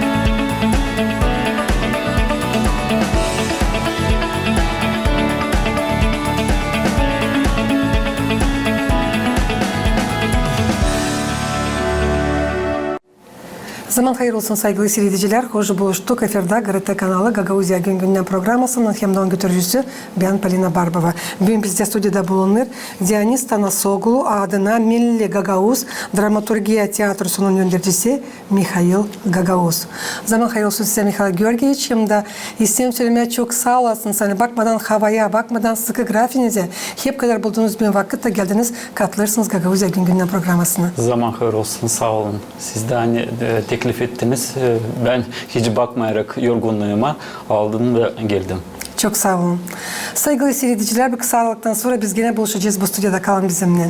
Bye. Zaman hayırlı olsun saygılı seyirciler. Hoş buluştuk. Efirde GRT kanalı Gagauzya Gün Günden programmasının hem de ön götürücüsü ben Polina Barbova. Bugün bizde stüdyoda bulunur Dionis Tanasoglu adına Milli Gagauz Dramaturgiya Tiyatrosu'nun yöneticisi Mikhail Gagauz. Zaman hayırlı olsun size Mikhail Georgiyevich. Hem de isim söylemeye çok sağ olasın. Hani bakmadan havaya, bakmadan sıkı grafinize hep kadar bulduğunuz bir vakitte geldiniz. Katılırsınız Gagauzya Gün Günden programmasına. Zaman hayır olsun sağ olun. Siz de hani e, teklif ettiniz. E, Ben hiç bakmayarak yorgunluğuma aldım ve geldim. Çok sağ olun. Saygılı seyirciler bir kısa aralıktan sonra biz gene buluşacağız bu stüdyoda kalın bizimle.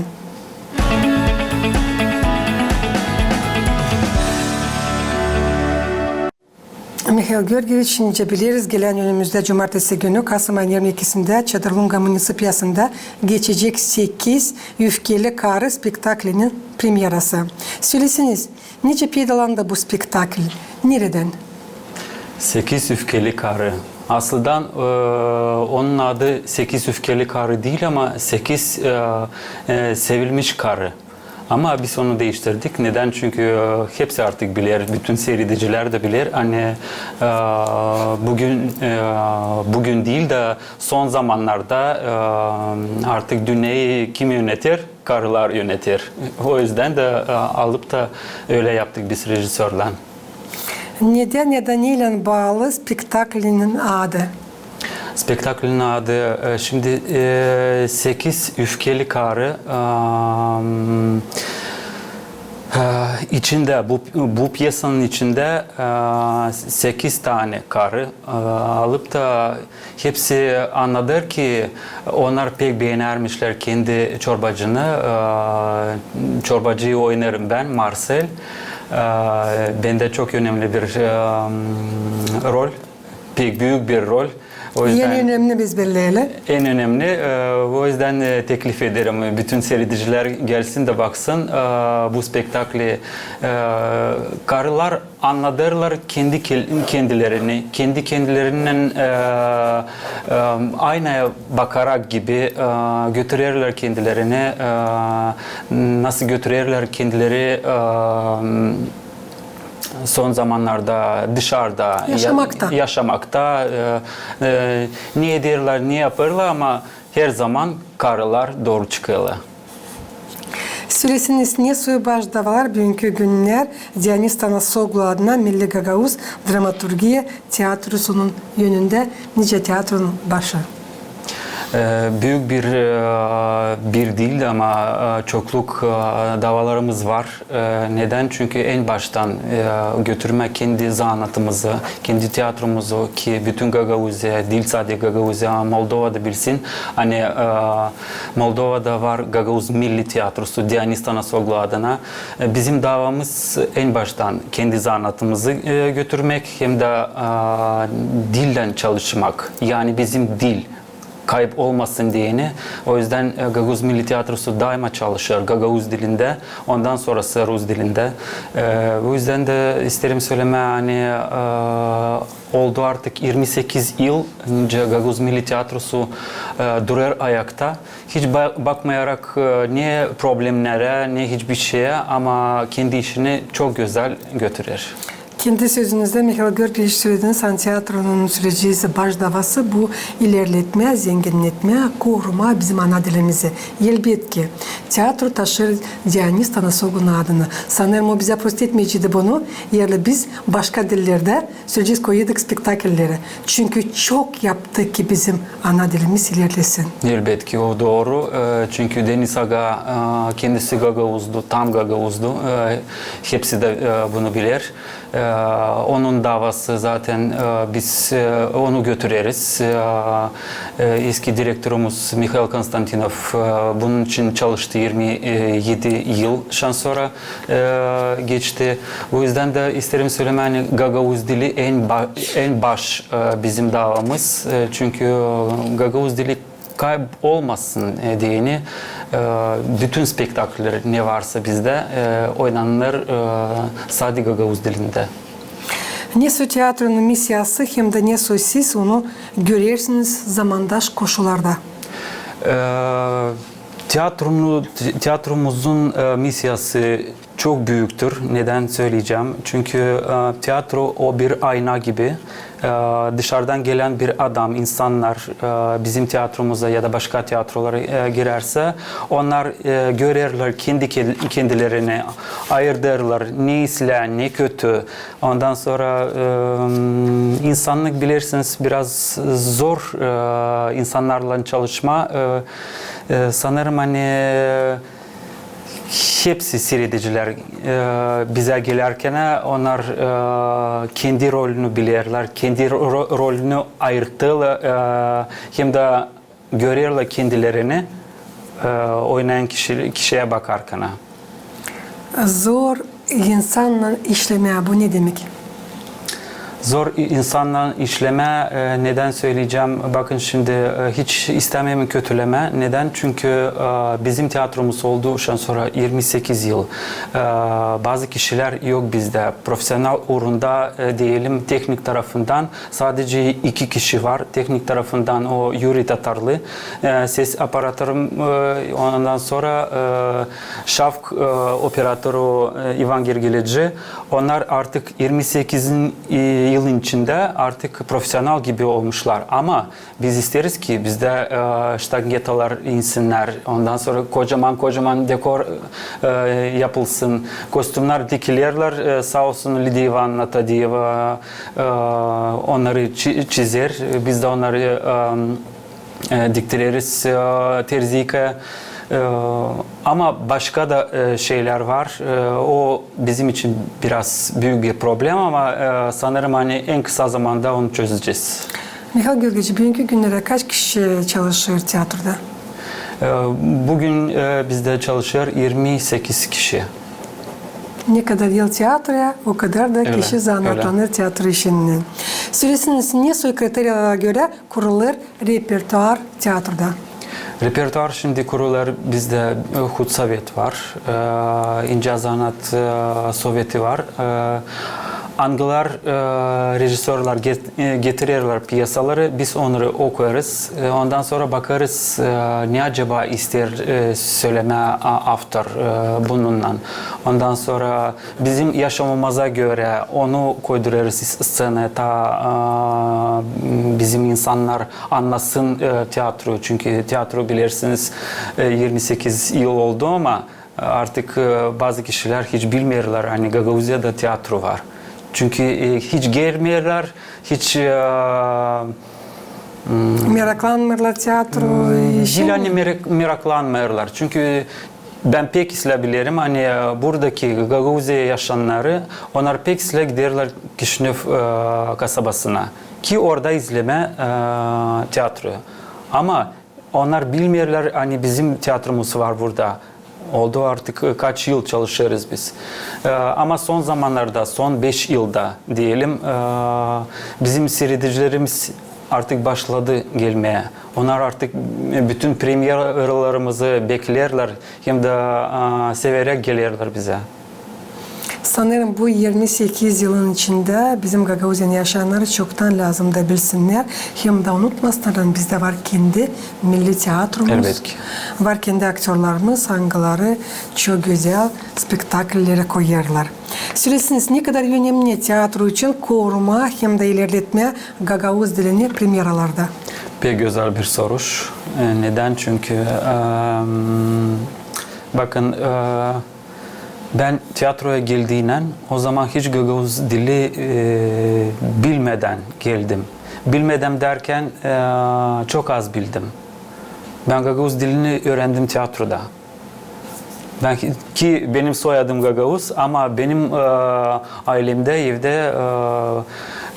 Mikhail Georgievich nice biliriz gelen önümüzde cumartesi günü Kasım ayının 22'sinde Çadırlunga Munisipiyası'nda geçecek 8 Yüfkeli Karı spektaklinin premierası. Söylesiniz, nice peydalandı bu spektakl? Nereden? Sekiz öfkeli karı. Aslında e, onun adı sekiz öfkeli karı değil ama sekiz e, e, sevilmiş karı. Ama biz onu değiştirdik. Neden? Çünkü e, hepsi artık bilir, bütün seyrediciler de bilir. Hani e, bugün e, bugün değil de son zamanlarda artık dünyayı kim yönetir? Karılar yönetir. O yüzden de alıp da öyle yaptık biz rejisörle. Neden ya da neyle bağlı spektaklinin adı? Spektaklin adı e, şimdi e, 8 Öfkeli Karı e, içinde bu bu piyasanın içinde 8 tane karı e, alıp da hepsi anladır ki onlar pek beğenirmişler kendi çorbacını. E, çorbacıyı oynarım ben Marcel. E, bende çok önemli bir e, rol. Pek büyük bir rol. O Yeni önemli biz belirleyelim. en önemli. e, O yüzden e, teklif ederim. Bütün seyrediciler gelsin de baksın e, bu spektakli. E, Karılar anladırlar kendi kendilerini, kendi kendilerinin e, e, aynaya bakarak gibi e, götürürler kendilerini. E, Nasıl götürürler kendileri e, son zamanlarda dışarıda Yaşamakta. ya- yaşamakta e, e, niye derler niye yaparlar ama her zaman karılar doğru çıkıyorlar. Söylesiniz niye suyu başdavalar bugünkü günler Dionis Tanasoglu adına Milli Gagauz Dramaturgiya Tiyatrosu'nun yönünde nice tiyatronun başı. E, büyük bir e, bir değil ama e, çokluk e, davalarımız var. Neden? Çünkü en baştan götürme kendi zanatımızı, kendi tiyatromuzu ki bütün Gagavuzya, değil sadece Gagavuzya ama Moldova'da bilsin. Hani Moldova'da var Gagavuz Milli Tiyatrosu Dionis Tanasoglu adına. Bizim davamız en baştan kendi zanatımızı götürmek hem de dilden çalışmak. Yani bizim dil kayıp olmasın diyeni. O yüzden e, Gagavuz Milli Tiyatrosu daima çalışır Gagavuz dilinde. Ondan sonrası Rus dilinde. E, yüzden de isterim söyleme hani e, oldu artık 28 yıl Gagavuz Milli Tiyatrosu e, durar ayakta. Hiç ba- bakmayarak e, ne problemlere ne hiçbir şeye ama kendi işini çok güzel götürür. Kendi sözünüzde Mikhail Georgievich söylediğiniz hani tiyatronun süreci baş davası bu ilerletme, zenginletme, koruma bizim ana dilimizi. Elbet tiyatro taşır Dionis Tanasoglu'nun adını. Sanırım o bize prost etmeyecekti bunu. Yerle biz başka dillerde söyleyeceğiz koyduk spektakelleri. Çünkü çok yaptık ki bizim ana dilimiz ilerlesin. Elbet o doğru. Ee, Çünkü Deniz Aga e, kendisi Gagavuz'du, tam Gagavuz'du. Ee, Hepsi de e, bunu bilir. Ee, Onun davası zaten e, biz e, onu götüreriz. Ee, e, Eski direktörümüz Mikhail Konstantinov e, bunun için çalıştı 27 yıl şansora e, geçti. O yüzden de isterim söylemek hani Gagavuz dili en ba- en baş e, bizim davamız. E, Çünkü e, Gagavuz dili kayıp olmasın e, diyeni e, bütün spektaküller ne varsa bizde e, oynanır sadece Gagavuz dilinde. Neso tiyatronun misyası hem de Neso siz onu görersiniz zamandaş koşullarda. Ee, tiyatromu, tiyatromuzun e, misyası çok büyüktür. Neden söyleyeceğim? Çünkü e, tiyatro o bir ayna gibi. E, dışarıdan gelen bir adam, insanlar e, bizim tiyatromuza ya da başka tiyatrolara e, girerse onlar e, görürler kendi kendilerini, ayırırlar ne iyisiyle ne kötü. Ondan sonra insanlık bilirsiniz biraz zor insanlarla çalışma. Sanırım hani hepsi seyrediciler e, bize gelirken onlar e, kendi rolünü bilirler, kendi ro- rolünü ayırttılar e, hem de görürler kendilerini e, oynayan kişi, kişiye bakarken. Zor insanla işlemeye bu ne demek? Zor insanla işleme e, neden söyleyeceğim? Bakın şimdi e, hiç istememi kötüleme. Neden? Çünkü e, bizim tiyatromuz olduğu sonra 28 yıl. Bazı kişiler yok bizde. Profesyonel uğrunda diyelim teknik tarafından sadece iki kişi var. Teknik tarafından o Yuri Tatarlı. Ses aparatörüm ondan sonra şafk operatörü Ivan Gergelici. Onlar artık 28 e, yılın içinde artık profesyonel gibi olmuşlar. Ama biz isteriz ki bizde e, ştangetalar insinler. Ondan sonra kocaman kocaman dekor e, yapılsın. Kostümler dikilirler. E, sağ olsun Lidia Ivan Natadiyeva e, onları çi- çizer. Biz de onları e, e, diktiririz e, terzike. E, ama başka da e, şeyler var. E, o bizim için biraz büyük bir problem ama e, sanırım hani en kısa zamanda onu çözeceğiz. Mihail Gölgeci, bugünkü günlere kaç kişi çalışır tiyatroda? E, bugün e, bizde çalışıyor 28 kişi. Ne kadar yıl tiyatroya o kadar da Öyle, kişi zanatlanır tiyatro işinin. Ne soy kriteryalara göre kurulur repertuar tiyatroda? Repertuar şimdi kurulur bizde e, Hutsavet var, e, İnce Zanat e, Sovyeti var E, Anglar, e, rejisörler get, e, getirirler piyasaları, biz onları okuruz. E, ondan sonra bakarız e, ne acaba ister e, söyleme a- автор e, bununla. Ondan sonra bizim yaşamımıza göre onu koydururuz sceneye ta e, bizim insanlar anlasın e, tiyatro. Çünkü tiyatro bilirsiniz e, 28 yıl oldu ama artık e, bazı kişiler hiç bilmiyorlar. Hani Gagavuzya'da tiyatro var. Çünkü e, hiç gelmiyorlar, hiç e, Meraklanmırlar tiyatro işi. Değil hani merak- meraklanmıyorlar. Çünkü ben pek isteyebilirim hani e, buradaki Gagavuzya yaşayanları onlar pek isle giderler Kişinev kasabasına ki orada izleme tiyatro. Ama onlar bilmiyorlar hani bizim tiyatromuz var burada. Oldu artık e, kaç yıl çalışıyoruz biz. E, ama son zamanlarda, son 5 yılda diyelim e, bizim seyredicilerimiz artık başladı gelmeye. Onlar artık bütün premierlerimizi beklerler hem de severek gelirler bize. Sanırım bu 28 yılın içinde bizim Gagauzyan yaşayanları çoktan lazım da bilsinler. Hem de unutmasınlar bizde var kendi milli tiyatromuz. Elbette ki. Var kendi aktörlerimiz, hangileri çok güzel spektaklleri koyarlar. Söylesiniz ne kadar önemli tiyatro için koruma hem de ilerletme Gagavuz dilini premieralarda. Pek güzel bir soru. E, Neden? Çünkü e, bakın e, ben tiyatroya geldiğinden o zaman hiç Gagavuz dili e, bilmeden geldim. Bilmeden derken e, çok az bildim. Ben Gagavuz dilini öğrendim tiyatroda. Ben ki- benim soyadım Gagavuz ama benim e, ailemde evde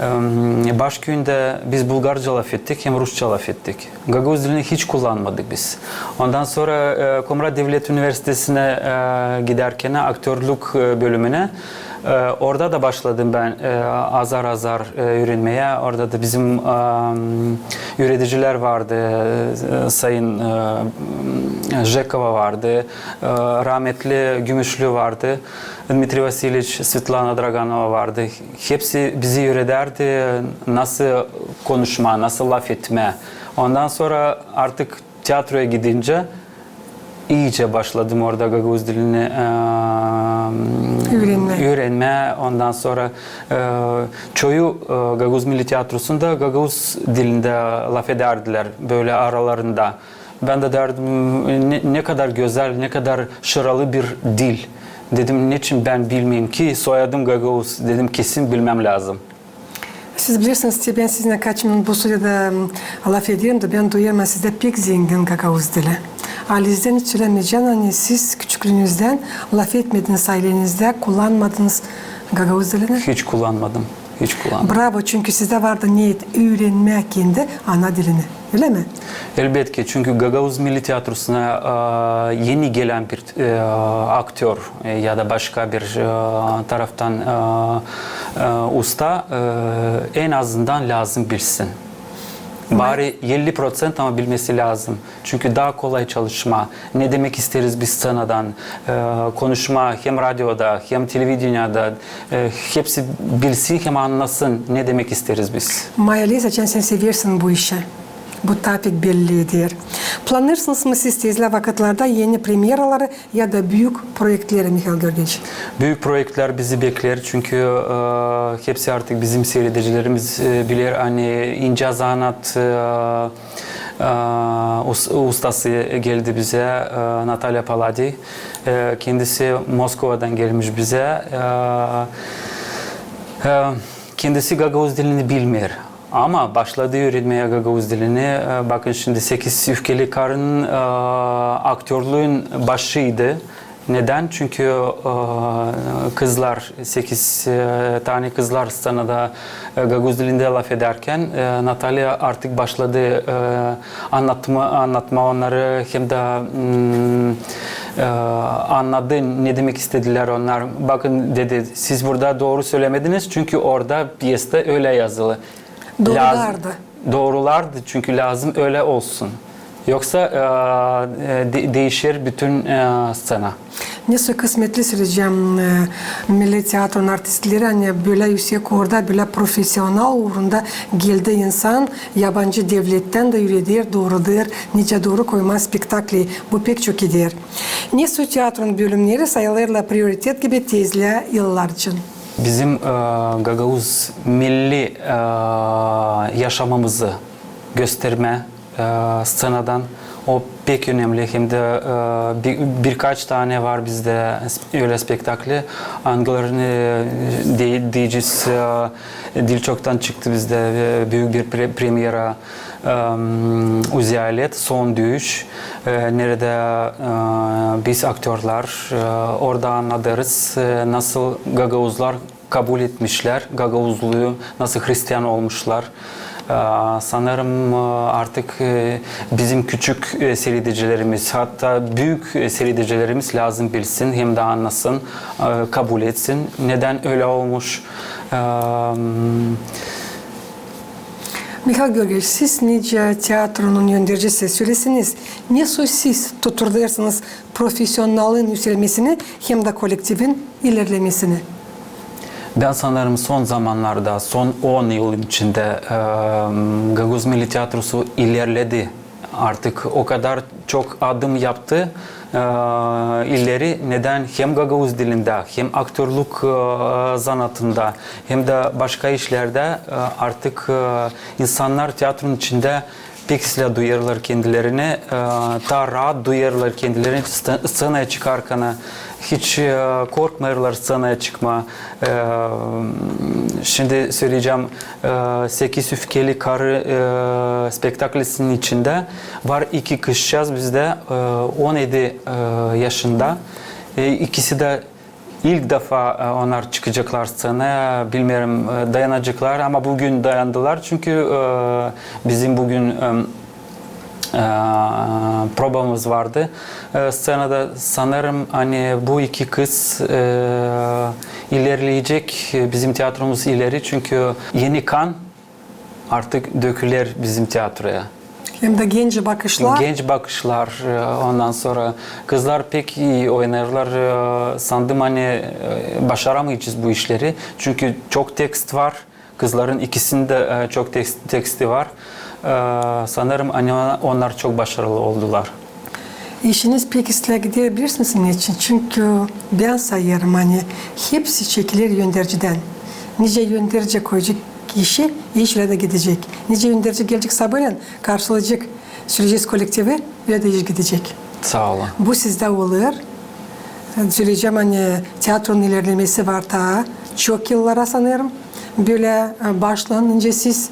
e, e, başköyünde biz Bulgarca laf ettik hem Rusça laf ettik. Gagavuz dilini hiç kullanmadık biz. Ondan sonra e, Komrat Devlet Üniversitesi'ne e, giderken aktörlük e, bölümüne Ee, orada da başladım ben e, azar azar e, öğrenmeye. Orada da bizim e, üreticiler vardı. E, Sayın e, Jekova vardı. E, rahmetli Gümüşlü vardı. Dmitri Vasilic, Svetlana Draganova vardı. Hepsi bizi öğretirdi. Nasıl konuşma, nasıl laf etme. Ondan sonra artık tiyatroya gidince iyice başladım orada Gagavuz dilini e, Öğrenme. öğrenme. Ondan sonra e, çoğu e, Gagavuz Milli Tiyatrosu'nda Gagavuz dilinde laf ederdiler böyle aralarında. Ben de derdim ne, ne kadar güzel, ne kadar şıralı bir dil. Dedim niçin ben bilmeyeyim ki soyadım Gagavuz. Dedim kesin bilmem lazım. Siz bilirsiniz ki ben sizinle kaç minut bu sürede m, laf ediyorum da ben duyuyorum sizde pek zengin Gagavuz dili. Alizden hiç söylemeyeceğim hani siz küçüklüğünüzden laf etmediniz ailenizde kullanmadınız Gagavuz dilini. Hiç kullanmadım. Hiç kullanmadım. Bravo çünkü sizde vardı niyet öğrenmek kendi ana dilini. Öyle mi? Elbette çünkü Gagavuz Milli Tiyatrosu'na e, yeni gelen bir e, aktör e, ya da başka bir e, taraftan e, e, usta e, en azından lazım bilsin. Bari 50% ama bilmesi lazım. Çünkü daha kolay çalışma. Ne demek isteriz biz sanadan? E, konuşma hem radyoda hem televizyonda e, hepsi bilsin hem anlasın ne demek isteriz biz. Maya Lisa, sen seversin bu işi. Bu tapik bellidir. Planlarsınız mı siz tezli vakitlerde yeni premieraları ya da büyük projeleri Mikhail Georgievich? Büyük projeler bizi bekler çünkü e, hepsi artık bizim seyredicilerimiz e, bilir. Hani ince zanat e, e, us- ustası geldi bize e, Natalya Paladi. E, kendisi Moskova'dan gelmiş bize. Kendisi Gagavuz dilini bilmiyor. Ama başladı öğrenmeye Gagavuz dilini. E, Bakın şimdi 8 Öfkeli Karın e, aktörlüğün başıydı. Neden? Çünkü e, kızlar, 8 tane kızlar scenada e, Gagavuz dilinde laf ederken Natalya artık başladı anlatma, anlatma onları hem de mm, e, anladı ne demek istediler onlar. Bakın dedi siz burada doğru söylemediniz çünkü orada piyeste öyle yazılı. Doğrulardı. Doğrulardı çünkü lazım öyle olsun. Yoksa e, e, de- değişir bütün e, scena. Neyse kısmetli söyleyeceğim e, Milli Tiyatronun artistleri hani böyle yüksek orada böyle profesyonel uğrunda geldi insan yabancı devletten de yürüdür, doğrudur, nice doğru koyma spektakli. Bu pek çok iyidir. Neyse tiyatronun bölümleri sayılarla prioritet gibi tezli yıllar için. Bizim e, Gagavuz milli e, yaşamamızı gösterme e, scenadan o pek önemli. Hem de e, bir, birkaç tane var bizde öyle spektakli. Angların e, diyeceğiz e, dil çoktan çıktı bizde büyük bir pre, premiera Uzialet, Son Düğüş. Nerede biz aktörler orada anlarız nasıl Gagavuzlar kabul etmişler. Gagavuzluğu nasıl Hristiyan olmuşlar. Sanırım artık bizim küçük seyredicilerimiz hatta büyük seyredicilerimiz lazım bilsin hem de anlasın, kabul etsin. Neden öyle olmuş? Mikhail Georgievich, siz nice tiyatronun yöndericisi söylesiniz. Nasıl siz tuturdarsınız profesyonelin yükselmesini hem de kolektifin ilerlemesini? Ben sanırım son zamanlarda, son 10 yıl içinde e, Gaguz Milli Tiyatrosu ilerledi. Artık o kadar çok adım yaptı e, ileri. Neden? Hem Gagavuz dilinde, hem aktörlük e, zanatında, hem de başka işlerde e, artık e, insanlar tiyatronun içinde pek silah duyarlar kendilerini, e, daha rahat duyarlar kendilerini scenaya çıkarken hiç e, korkmuyorlar scenaya çıkma. E, şimdi söyleyeceğim e, Sekiz Öfkeli Karı spektaklisinin içinde var iki kızcağız bizde e, 17 e, yaşında. İkisi de İlk defa e, onlar çıkacaklar scenaya. Bilmiyorum e, dayanacaklar ama bugün dayandılar. Çünkü e, bizim bugün e, probamız vardı. E, scenada sanırım hani bu iki kız ilerleyecek bizim tiyatromuz ileri çünkü yeni kan artık döküler bizim tiyatroya. Hem de genç bakışlar. Genç bakışlar e, ondan sonra kızlar pek iyi oynarlar. E, Sandım hani e, başaramayacağız bu işleri. Çünkü çok tekst var. Kızların ikisinde çok tekst, teksti var. Sanırım hani onlar çok başarılı oldular. İşiniz pek ıslah gidebilirsiniz niçin? Çünkü ben sayarım hani hepsi çekilir yöndericiden. Nice yönderici koyacak kişi işle de gidecek. Nice yönderici gelecek sabırla karşılayacak süreceğiz kolektifi ve de iş gidecek. Sağ olun. Bu sizde olur. Söyleyeceğim hani tiyatronun ilerlemesi var ta çok yıllara sanırım. Böyle e, başlanınca siz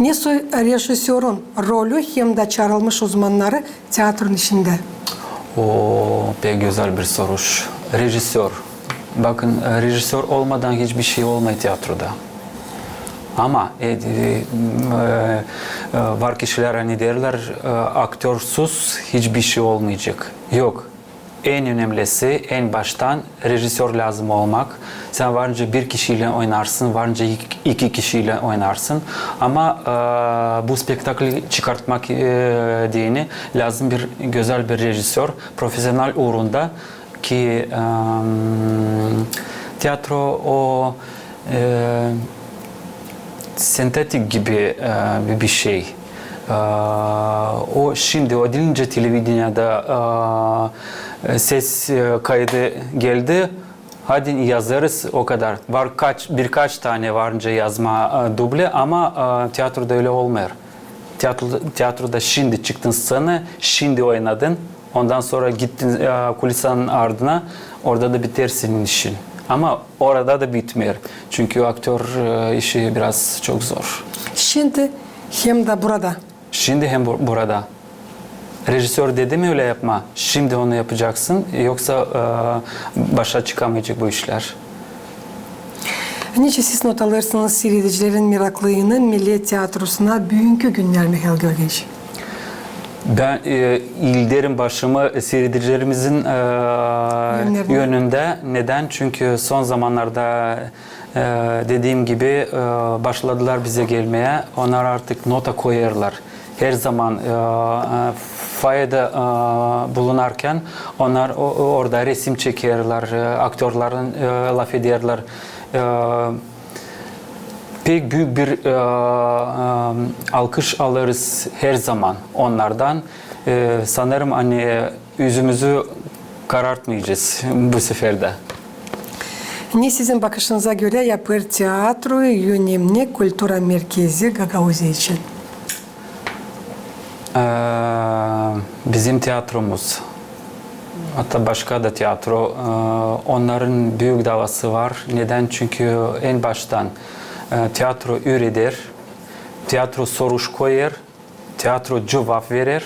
ne rejisörün rolü hem de çağrılmış uzmanları tiyatronun içinde. O pek güzel bir soruş. Rejisör. Bakın rejisör olmadan hiçbir şey olmuyor tiyatroda. Ama e, e, e, var kişiler hani derler e, aktörsüz hiçbir şey olmayacak. Yok. En önemlisi en baştan rejisör lazım olmak. Sen varınca bir kişiyle oynarsın, varınca iki- kişiyle oynarsın. Ama e, bu spektakli çıkartmak e, diyeni lazım bir güzel bir rejisör, profesyonel uğrunda ki e, tiyatro o e, sentetik gibi e, bir şey. E, o şimdi o dilince televizyonda e, ses e, kaydı geldi. Hadi yazarız o kadar. Var kaç birkaç tane varınca yazma e, duble ama e, tiyatroda öyle olmuyor. Tiyatroda, tiyatroda şimdi çıktın sana, şimdi oynadın. Ondan sonra gittin e, kulisanın ardına, orada da biter senin işin. Ama orada da bitmiyor. Çünkü aktör e, işi biraz çok zor. Şimdi hem de burada. Şimdi hem bu- burada. Rejisör dedi mi öyle yapma. Şimdi onu yapacaksın. Yoksa e, başa çıkamayacak bu işler. Niçin siz not alırsınız seyredicilerin meraklılığını Milli Tiyatrosu'na bugünkü günler Mikhail Georgievich? Ben e, ilderim başımı seyredicilerimizin e, yönünde. Neden? Çünkü son zamanlarda e, dediğim gibi e, başladılar bize gelmeye. Onlar artık nota koyarlar. Her zaman e, e, fayda e, bulunarken onlar o, o- orada resim çekerler, e, aktörlerin e, laf ederler. E, pek büyük bir e, e, alkış alırız her zaman onlardan. E, sanırım hani yüzümüzü karartmayacağız bu sefer de. Ne sizin bakışınıza göre yapır tiyatroyu önemli kültüra merkezi Gagauzi için? E, bizim tiyatromuz, hatta başka da tiyatro, e, onların büyük davası var. Neden? Çünkü en baştan e, tiyatro üretir, tiyatro soruş koyar, tiyatro cevap verir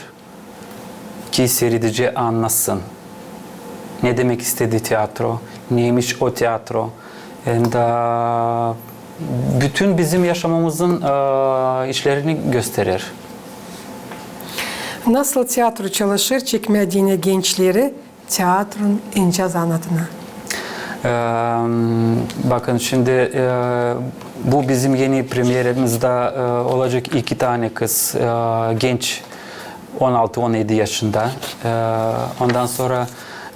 ki seyredici anlasın. Ne demek istedi tiyatro, neymiş o tiyatro. And, e, bütün bizim yaşamımızın e, işlerini gösterir. Nasıl tiyatro çalışır çekmediğine gençleri tiyatronun ince sanatına? Ee, bakın şimdi e, bu bizim yeni premierimizde e, olacak iki tane kız e, genç 16-17 yaşında. E, ondan sonra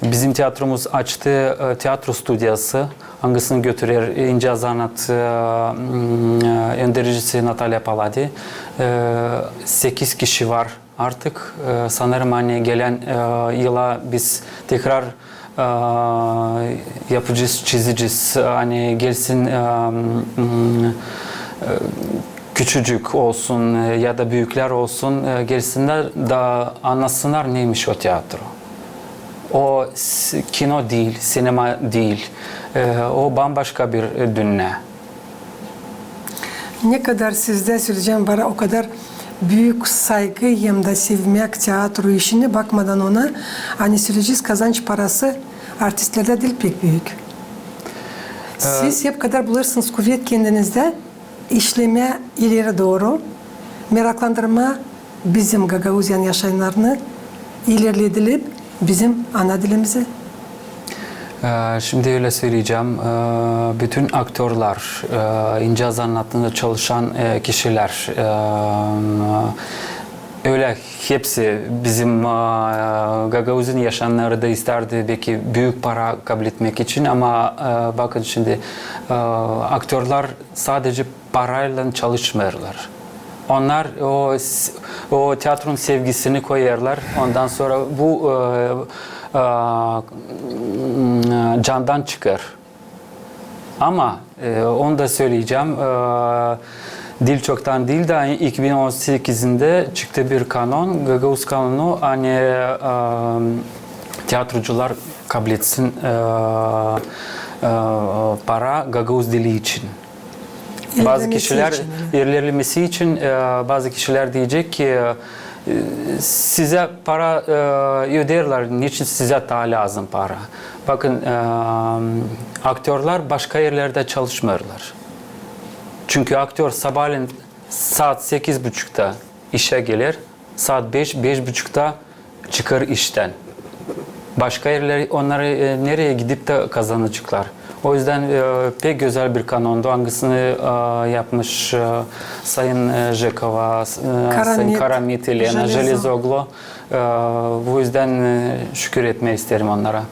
bizim tiyatromuz açtı e, tiyatro stüdyosu. Hangisini götürür? İnce Zanat e, m, e, Natalya Paladi. E, 8 kişi var artık. E, sanırım hani gelen e, yıla biz tekrar yapacağız, çizeceğiz. Hani gelsin e, küçücük olsun e, ya da büyükler olsun e, gelsinler da anlasınlar neymiş o tiyatro. O kino değil, sinema değil. E, o bambaşka bir dünya. Ne kadar sizde söyleyeceğim var o kadar büyük saygı hem de sevmek tiyatro işine bakmadan ona hani söyleyeceğiz kazanç parası artistlerde değil pek büyük. Siz hep kadar bulursunuz kuvvet kendinizde işleme ileri doğru meraklandırma bizim Gagauzyan yaşayanlarını ilerletilip bizim ana dilimizi Ee, Şimdi öyle söyleyeceğim. Ee, Bütün aktörler, e, ince anlatımda çalışan e, kişiler, e, öyle hepsi bizim Gagauz'un yaşayanları da isterdi belki büyük para kabul etmek için ama bakın şimdi aktörler sadece parayla çalışmıyorlar. Onlar o o tiyatronun sevgisini koyarlar. Ondan sonra bu e, candan çıkar. Ama e, onu da söyleyeceğim. E, dil çoktan değil de 2018'inde çıktı bir kanon. Gagavuz kanunu hani e, tiyatrocular kabul etsin e, e, para Gagavuz dili için. Bazı kişiler için, ilerlemesi için e, bazı kişiler diyecek ki size para e, öderler, niçin size daha lazım para? Bakın e, aktörler başka yerlerde çalışmıyorlar. Çünkü aktör sabahleyin saat 8.30'da işe gelir, saat 5 5.30'da çıkar işten. Başka yerler onları e, nereye gidip de kazanacaklar. O yüzden e, pek güzel bir kanondu. Hangisini e, yapmış e, Sayın e, Jekova, e, Sayın Karamit, Elena Jelezo. Jelezoglu. E, bu yüzden e, şükür etmeyi isterim onlara.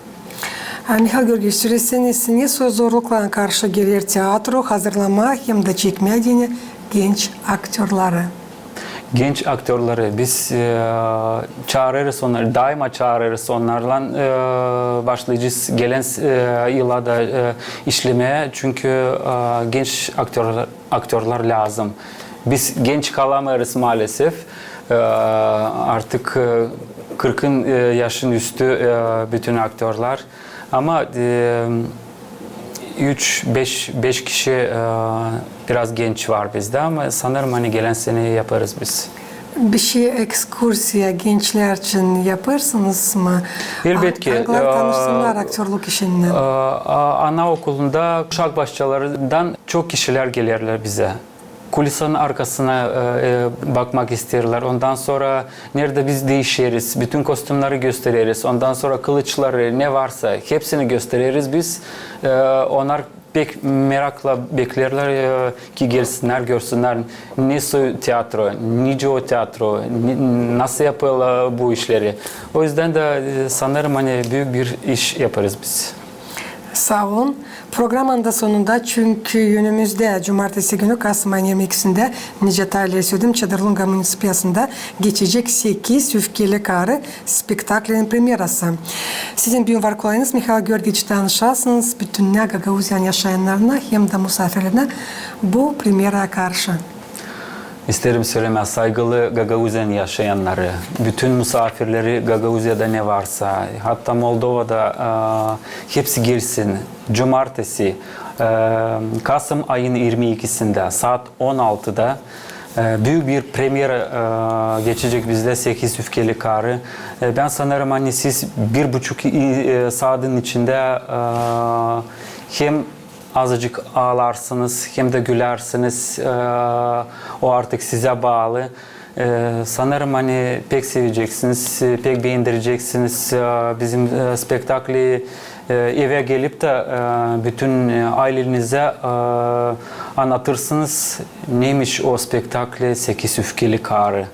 Ha, Mihail Georgievич söyleseniz ne zorluklarına karşı gelir tiyatro hazırlama hem de çekmediğini genç aktörleri. Genç aktörleri biz e, çağırırız onları, daima çağırırız onlarla e, başlayacağız gelen e, yıla e, işlemeye çünkü e, genç aktörler, aktörler lazım. Biz genç kalamıyoruz maalesef. E, artık e, 40'ın e, yaşın üstü e, bütün aktörler ama e, 3 5 5 kişi e, biraz genç var bizde ama sanırım hani gelen sene yaparız biz. Bir şey ekskursiya gençler için yaparsınız mı? Elbet ki. Ee, tanışsınlar aktörlük işinden? Anaokulunda kuşak başçalarından çok kişiler gelirler bize. Kulisanın arkasına e, e, bakmak isterler. Ondan sonra nerede biz değişiriz, bütün kostümleri gösteririz. Ondan sonra kılıçları ne varsa hepsini gösteririz biz. Ee, onlar pek merakla beklerler e, ki gelsinler görsünler nasıl tiyatro, nice o tiyatro, nasıl yapıyorlar bu işleri. O yüzden de e, sanırım hani büyük bir iş yaparız biz. Sağ olun. Programın da sonunda çünkü önümüzde cumartesi günü Kasım ayının 22'sinde Nicetal Södüm Çadırlunga Munisipiyası'nda geçecek 8 Öfkeli Karı spektaklinin premierası. Sizin bir var kolayınız Mihail Georgievich tanışarsınız bütün ne Gagauzyan yaşayanlarına hem de misafirlerine bu premiera karşı. İsterim söyleme saygılı Gagauzyan yaşayanları, bütün misafirleri Gagauzya'da ne varsa, hatta Moldova'da e, hepsi girsin. Cumartesi, e, Kasım ayın 22'sinde saat 16'da e, büyük bir premier e, geçecek bizde 8 Öfkeli Karı. E, ben sanırım hani siz bir buçuk e, saatin içinde e, hem azıcık ağlarsınız hem de gülersiniz. Ee, o artık size bağlı. Ee, sanırım hani pek seveceksiniz, pek beğendireceksiniz. Ee, bizim e, spektakli e, eve gelip de e, bütün ailenize anlatırsınız. Neymiş o spektakli Sekiz Öfkeli Karı.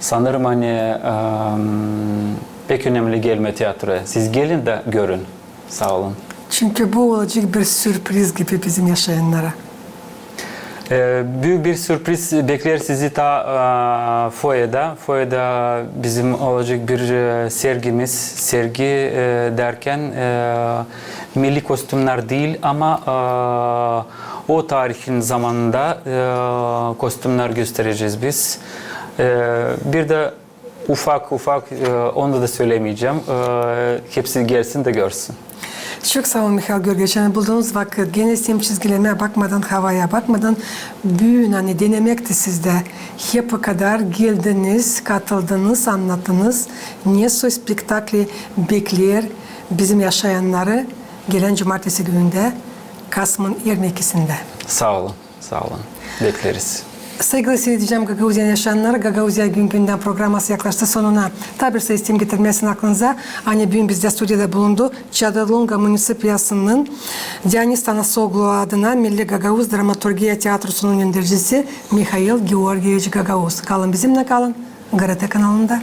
Sanırım hani pek önemli gelme tiyatroya. Siz gelin de görün. Sağ olun. Çünkü bu olacak bir sürpriz gibi bizim yaşayanlara. Ee, büyük bir sürpriz bekler sizi ta e, foyede. Foyede bizim olacak bir e, sergimiz. Sergi e, derken e, milli kostümler değil ama e, o tarihin zamanında e, kostümler göstereceğiz biz. E, bir de ufak ufak e, onu da söylemeyeceğim. E, hepsi gelsin de görsün. Çok sağ olun Mihail Georgievich. Yani bulduğunuz vakit gene sim çizgilerine bakmadan, havaya bakmadan büyün hani denemekti sizde. Hep kadar geldiniz, katıldınız, anlattınız. Niye o spektakli bekler bizim yaşayanları gelen cumartesi gününde Kasım'ın 22'sinde. Sağ olun, sağ olun. Bekleriz. Saygılı seyredeceğim Gagauzya yaşayanlar. Gagauzya gün günden programması yaklaştı sonuna. Tabi sayı istim getirmesin aklınıza. Anne bugün bizde stüdyoda bulundu. Çadırlunga Munisipiyası'nın Dianis Tanasoglu adına Milli Gagauz Dramaturgiya Tiyatrosu'nun yöneticisi Mikhail Georgievich Gagauz. Kalın bizimle kalın. GRT kanalında.